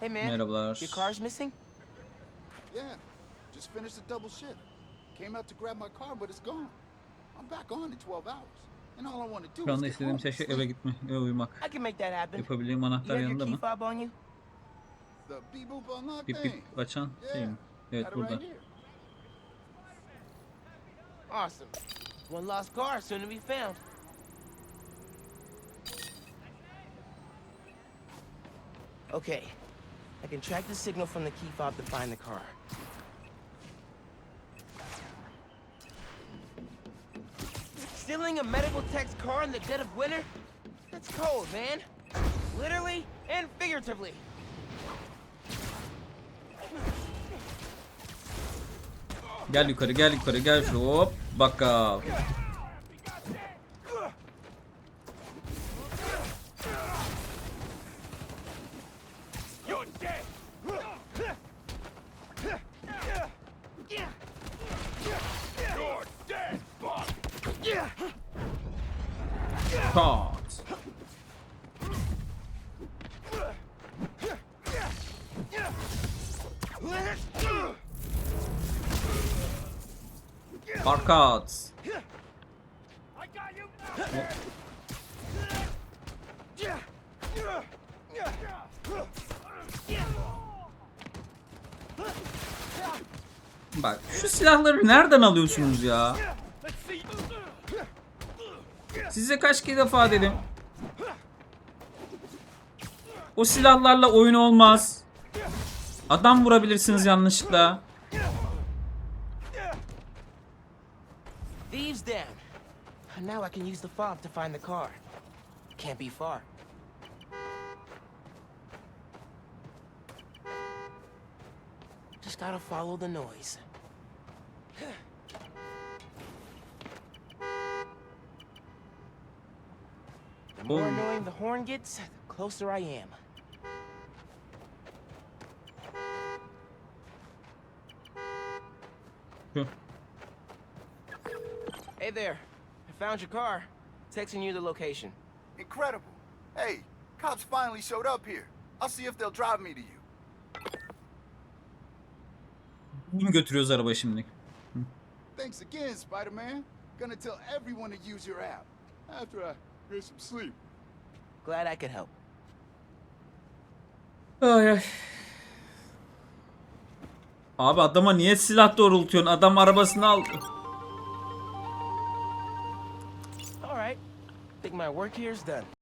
Hey man, Merhabalar. your car's missing? Yeah, just finished a double shift. Came out to grab my car, but it's gone. I'm back on in 12 hours. And all I want to do Şu is anda get istediğim home şey eve sleep. gitme ve uyumak. I can make that happen. Yapabildiğim You anahtar have your yanında key mı? fob on you? The beep boop unlock Bip bip açan şey mi? Evet burada. Awesome. One lost car soon to be found. Okay. I can track the signal from the key fob to find the car. Stealing a medical tech's car in the dead of winter? That's cold, man. Literally and figuratively. Gel yukarı gel yukarı gel şu hop bakkal. Pat. Arkat. I got you! Bak şu silahları nereden alıyorsunuz ya? Size kaç kere defa dedim. O silahlarla oyun olmaz. Adam vurabilirsiniz yanlışlıkla. Now I can use the fob to find the car. Can't be far. Just gotta follow the noise. The more Boom. annoying the horn gets, the closer I am. Şu. Hey there. I found your car. Texting you the location. Incredible. Hey, cops finally showed up here. I'll see if they'll drive me to you. Kim götürüyoruz araba şimdi? Thanks again, Spider-Man. Gonna tell everyone to use your app. After I get some sleep. Glad I could help. Ay ay. Abi adama niye silah doğrultuyorsun? Adam arabasını al. All right. Think my work here is done.